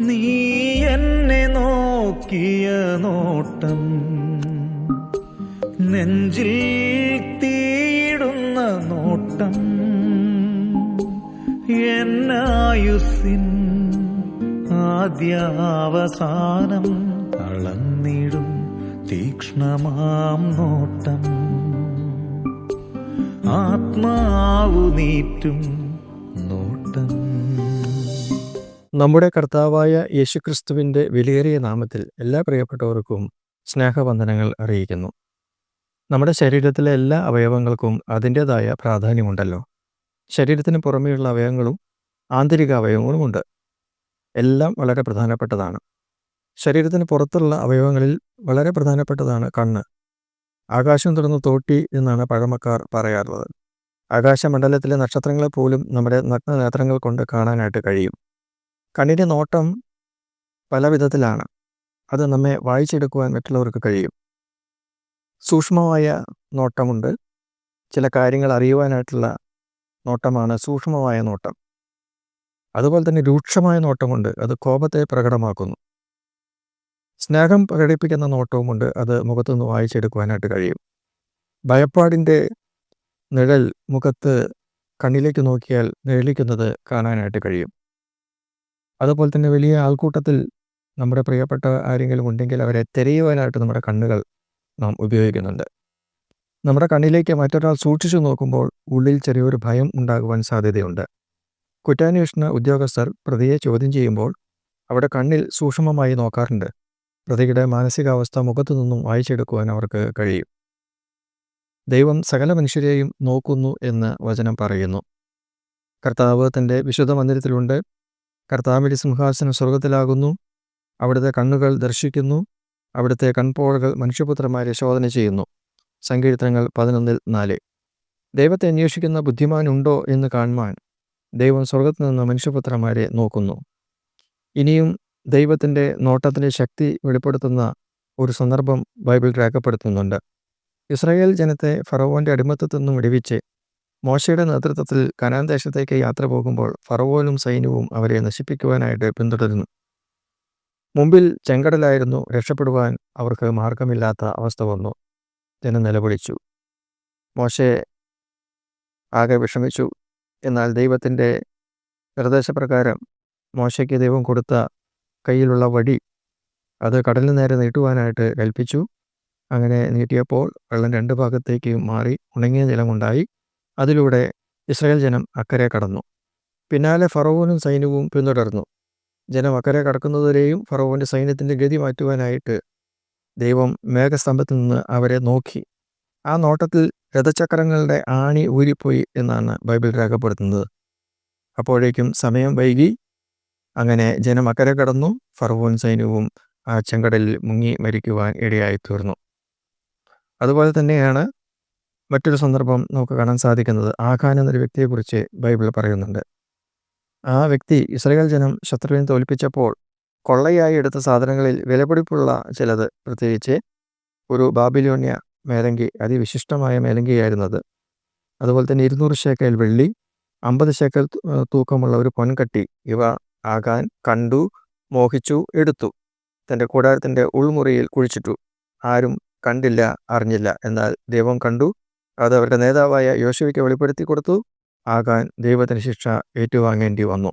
നീ എന്നെ നോക്കിയ നോട്ടം നെഞ്ചിൽ തീടുന്ന നോട്ടം എന്നായുസിൻ ആദ്യാവസാനം അളന്നിടും തീക്ഷ്ണമാം നോട്ടം. ആത്മാവു നീറ്റും നമ്മുടെ കർത്താവായ യേശുക്രിസ്തുവിന്റെ വിലയേറിയ നാമത്തിൽ എല്ലാ പ്രിയപ്പെട്ടവർക്കും സ്നേഹവന്ദനങ്ങൾ അറിയിക്കുന്നു. നമ്മുടെ ശരീരത്തിലെ എല്ലാ അവയവങ്ങൾക്കും അതിന്റേതായ പ്രാധാന്യമുണ്ടല്ലോ. ശരീരത്തിന് പുറമെയുള്ള അവയവങ്ങളും ആന്തരിക അവയവങ്ങളുമുണ്ട്. എല്ലാം വളരെ പ്രധാനപ്പെട്ടതാണ്. ശരീരത്തിന് പുറത്തുള്ള അവയവങ്ങളിൽ വളരെ പ്രധാനപ്പെട്ടതാണ് കണ്ണ്. ആകാശം തുറന്ന് തോട്ടി എന്നാണ് പഴമക്കാർ പറയാറുള്ളത്. ആകാശമണ്ഡലത്തിലെ നക്ഷത്രങ്ങളെ പോലും നമ്മുടെ നഗ്നനേത്രങ്ങൾ കൊണ്ട് കാണാനായിട്ട് കഴിയും. കണ്ണിന്റെ നോട്ടം പല വിധത്തിലാണ്. അത് നമ്മെ വായിച്ചെടുക്കുവാൻ മറ്റുള്ളവർക്ക് കഴിയും. സൂക്ഷ്മമായ നോട്ടമുണ്ട്. ചില കാര്യങ്ങൾ അറിയുവാനായിട്ടുള്ള നോട്ടമാണ് സൂക്ഷ്മമായ നോട്ടം. അതുപോലെ തന്നെ രൂക്ഷമായ നോട്ടമുണ്ട്. അത് കോപത്തെ പ്രകടമാക്കുന്നു. സ്നേഹം പ്രകടിപ്പിക്കുന്ന നോട്ടവുമുണ്ട്. അത് മുഖത്തുനിന്ന് വായിച്ചെടുക്കുവാനായിട്ട് കഴിയും. ഭയപ്പാടിന്റെ നിഴൽ മുഖത്ത് കണ്ണിലേക്ക് നോക്കിയാൽ നിഴലിക്കുന്നത് കാണാനായിട്ട് കഴിയും. അതുപോലെ തന്നെ വലിയ ആൾക്കൂട്ടത്തിൽ നമ്മുടെ പ്രിയപ്പെട്ട ആരെങ്കിലും ഉണ്ടെങ്കിൽ അവരെ തിരയുവാനായിട്ട് നമ്മുടെ കണ്ണുകൾ നാം ഉപയോഗിക്കുന്നുണ്ട്. നമ്മുടെ കണ്ണിലേക്ക് മറ്റൊരാൾ സൂക്ഷിച്ചു നോക്കുമ്പോൾ ഉള്ളിൽ ചെറിയൊരു ഭയം ഉണ്ടാകുവാൻ സാധ്യതയുണ്ട്. കുറ്റാന്വേഷണ ഉദ്യോഗസ്ഥർ പ്രതിയെ ചോദ്യം ചെയ്യുമ്പോൾ അവിടെ കണ്ണിൽ സൂക്ഷ്മമായി നോക്കാറുണ്ട്. പ്രതിയുടെ മാനസികാവസ്ഥ മുഖത്തു നിന്നും വായിച്ചെടുക്കുവാൻ അവർക്ക് കഴിയും. ദൈവം സകല മനുഷ്യരെയും നോക്കുന്നു എന്ന് വചനം പറയുന്നു. കർത്താവ് തന്റെ വിശുദ്ധ മന്ദിരത്തിലുണ്ട് കർത്താവിന്റെ സിംഹാസനം സ്വർഗത്തിലാകുന്നു അവിടുത്തെ കണ്ണുകൾ ദർശിക്കുന്നു. അവിടുത്തെ കൺപോളകൾ മനുഷ്യപുത്രന്മാരെ ശോധന ചെയ്യുന്നു. സങ്കീർത്തനങ്ങൾ പതിനൊന്നിൽ നാല്. ദൈവത്തെ അന്വേഷിക്കുന്ന ബുദ്ധിമാനുണ്ടോ എന്ന് കാണുവാൻ ദൈവം സ്വർഗത്തിൽ നിന്ന് മനുഷ്യപുത്രന്മാരെ നോക്കുന്നു. ഇനിയും ദൈവത്തിന്റെ നോട്ടത്തിന്റെ ശക്തി വെളിപ്പെടുത്തുന്ന ഒരു സന്ദർഭം ബൈബിൾ രേഖപ്പെടുത്തുന്നുണ്ട്. ഇസ്രായേൽ ജനത്തെ ഫറവോന്റെ അടിമത്തത്തിൽ നിന്നും വിടുവിച്ച് മോശയുടെ നേതൃത്വത്തിൽ കനാൻ ദേശത്തേക്ക് യാത്ര പോകുമ്പോൾ ഫറവോനും സൈന്യവും അവരെ നശിപ്പിക്കുവാനായിട്ട് പിന്തുടരുന്നു. മുമ്പിൽ ചെങ്കടലായിരുന്നു രക്ഷപ്പെടുവാൻ അവർക്ക് മാർഗമില്ലാത്ത അവസ്ഥ വന്നു. ജനം നിലവിളിച്ചു. മോശെ ആകെ വിഷമിച്ചു. എന്നാൽ ദൈവത്തിന്റെ നിർദ്ദേശപ്രകാരം മോശയ്ക്ക് ദൈവം കൊടുത്ത കയ്യിലുള്ള വടി അത് കടലിന് നേരെ നീട്ടുവാനായിട്ട് കൽപ്പിച്ചു. അങ്ങനെ നീട്ടിയപ്പോൾ വെള്ളം രണ്ട് ഭാഗത്തേക്ക് മാറി ഉണങ്ങിയ നിലമുണ്ടായി. അതിലൂടെ ഇസ്രായേൽ ജനം അക്കരെ കടന്നു. പിന്നാലെ ഫറവോനും സൈന്യവും പിന്തുടർന്നു. ജനം അക്കരെ കടക്കുന്നതുവരെയും ഫറവോന്റെ സൈന്യത്തിന്റെ ഗതി മാറ്റുവാനായിട്ട് ദൈവം മേഘസ്തംഭത്തിൽ നിന്ന് അവരെ നോക്കി. ആ നോട്ടത്തിൽ രഥചക്രങ്ങളുടെ ആണി ഊരിപ്പോയി എന്നാണ് ബൈബിൾ രേഖപ്പെടുത്തുന്നത്. അപ്പോഴേക്കും സമയം വൈകി. അങ്ങനെ ജനം അക്കരെ കടന്നു. ഫറവോൻ സൈന്യവും ആ ചെങ്കടലിൽ മുങ്ങി മരിക്കുവാൻ ഇടയായി തീർന്നു അതുപോലെ തന്നെയാണ് മറ്റൊരു സന്ദർഭം നമുക്ക് കാണാൻ സാധിക്കുന്നത് ആഖാൻ എന്നൊരു വ്യക്തിയെക്കുറിച്ച് ബൈബിൾ പറയുന്നുണ്ട്. ആ വ്യക്തി ഇസ്രയേൽ ജനം ശത്രുവിനെ തോൽപ്പിച്ചപ്പോൾ കൊള്ളയായി എടുത്ത സാധനങ്ങളിൽ വിലപിടിപ്പുള്ള ചിലത് പ്രത്യേകിച്ച് ഒരു ബാബിലോണിയ മേലങ്കി അതിവിശിഷ്ടമായ മേലങ്കിയായിരുന്നത്. അതുപോലെ തന്നെ ഇരുന്നൂറ് ശേക്കൽ വെള്ളി അമ്പത് ശേക്കൽ തൂക്കമുള്ള ഒരു പൊൻകട്ടി ഇവ ആകാൻ കണ്ടു മോഹിച്ചു എടുത്തു. തന്റെ കൂടാരത്തിന്റെ ഉൾമുറിയിൽ കുഴിച്ചിട്ടു. ആരും കണ്ടില്ല അറിഞ്ഞില്ല. എന്നാൽ ദൈവം കണ്ടു അത് അവരുടെ നേതാവായ യോശുവയ്ക്ക് വെളിപ്പെടുത്തി കൊടുത്തു. ആകാൻ ദൈവത്തിന് ശിക്ഷ ഏറ്റുവാങ്ങേണ്ടി വന്നു.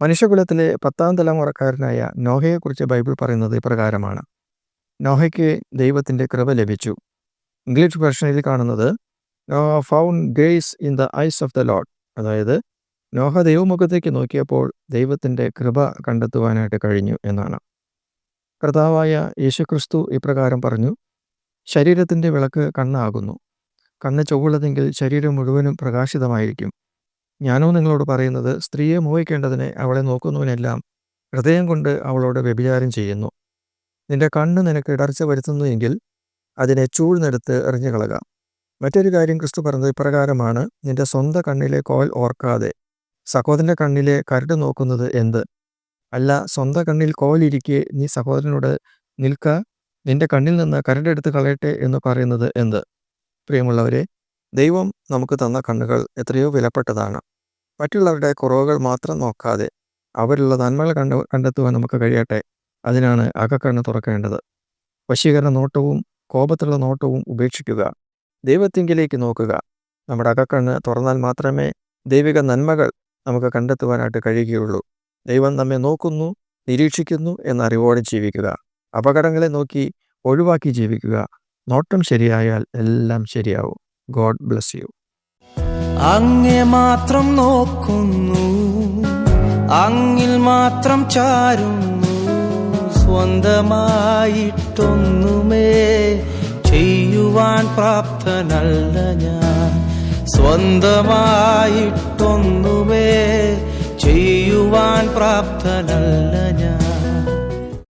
മനുഷ്യകുലത്തിലെ പത്താം തലമുറക്കാരനായ നോഹയെക്കുറിച്ച് ബൈബിൾ പറയുന്നത് ഇപ്രകാരമാണ്. നോഹയ്ക്ക് ദൈവത്തിന്റെ കൃപ ലഭിച്ചു. ഇംഗ്ലീഷ് വെർഷനിൽ കാണുന്നത് Noah found grace in the eyes of the Lord. അതായത് നോഹ ദൈവമുഖത്തേക്ക് നോക്കിയപ്പോൾ ദൈവത്തിന്റെ കൃപ കണ്ടെത്തുവാനായിട്ട് കഴിഞ്ഞു എന്നാണ്. കർത്താവായ യേശുക്രിസ്തു ഇപ്രകാരം പറഞ്ഞു ശരീരത്തിന്റെ വിളക്ക് കണ്ണാകുന്നു. കണ്ണ് ചൊവ്വുള്ളതെങ്കിൽ ശരീരം മുഴുവനും പ്രകാശിതമായിരിക്കും. ഞാനോ നിങ്ങളോട് പറയുന്നത് സ്ത്രീയെ മോഹിക്കേണ്ടതിനെ അവളെ നോക്കുന്നവനെല്ലാം ഹൃദയം കൊണ്ട് അവളോട് വ്യഭിചാരം ചെയ്യുന്നു. നിന്റെ കണ്ണ് നിനക്ക് ഇടർച്ച വരുത്തുന്നു എങ്കിൽ അതിനെ ചൂഴ്ന്നെടുത്ത് എറിഞ്ഞു കളക മറ്റൊരു കാര്യം ക്രിസ്തു പറഞ്ഞത് ഇപ്രകാരമാണ് നിന്റെ സ്വന്തം കണ്ണിലെ കോൽ ഓർക്കാതെ സഹോദരന്റെ കണ്ണിലെ കരട് നോക്കുന്നത് എന്ത്? അല്ല സ്വന്തം കണ്ണിൽ കോലിരിക്കെ നീ സഹോദരനോട് നിൽക്ക നിന്റെ കണ്ണിൽ നിന്ന് കരടെടുത്ത് കളയട്ടെ എന്ന് പറയുന്നത് എന്ത്? പ്രിയമുള്ളവരെ ദൈവം നമുക്ക് തന്ന കണ്ണുകൾ എത്രയോ വിലപ്പെട്ടതാണ്. മറ്റുള്ളവരുടെ കുറവുകൾ മാത്രം നോക്കാതെ അവരുള്ള നന്മകൾ കണ്ട കണ്ടെത്തുവാൻ നമുക്ക് കഴിയട്ടെ. അതിനാണ് അകക്കണ്ണ് തുറക്കേണ്ടത്. വശീകരണ നോട്ടവും കോപത്തുള്ള നോട്ടവും ഉപേക്ഷിക്കുക. ദൈവത്തിങ്കിലേക്ക് നോക്കുക. നമ്മുടെ അകക്കണ്ണ് തുറന്നാൽ മാത്രമേ ദൈവിക നന്മകൾ നമുക്ക് കണ്ടെത്തുവാനായിട്ട് കഴിയുകയുള്ളൂ. ദൈവം നമ്മെ നോക്കുന്നു നിരീക്ഷിക്കുന്നു എന്ന അറിവോടെ ജീവിക്കുക. അപകടങ്ങളെ നോക്കി ഒഴിവാക്കി ജീവിക്കുക. നോട്ടം ശരിയായാൽ എല്ലാം ശരിയാവും. God bless you. അങ്ങെ മാത്രം നോക്കുന്നു. അങ്ങിൽ മാത്രം ചാരുന്നു. സ്വന്തമായിട്ടൊന്നുമേ ചെയ്യുവാൻ പ്രാപ്തനല്ല ഞാൻ. സ്വന്തമായിട്ടൊന്നുമേ ചെയ്യുവാൻ പ്രാപ്തനല്ല ഞാൻ.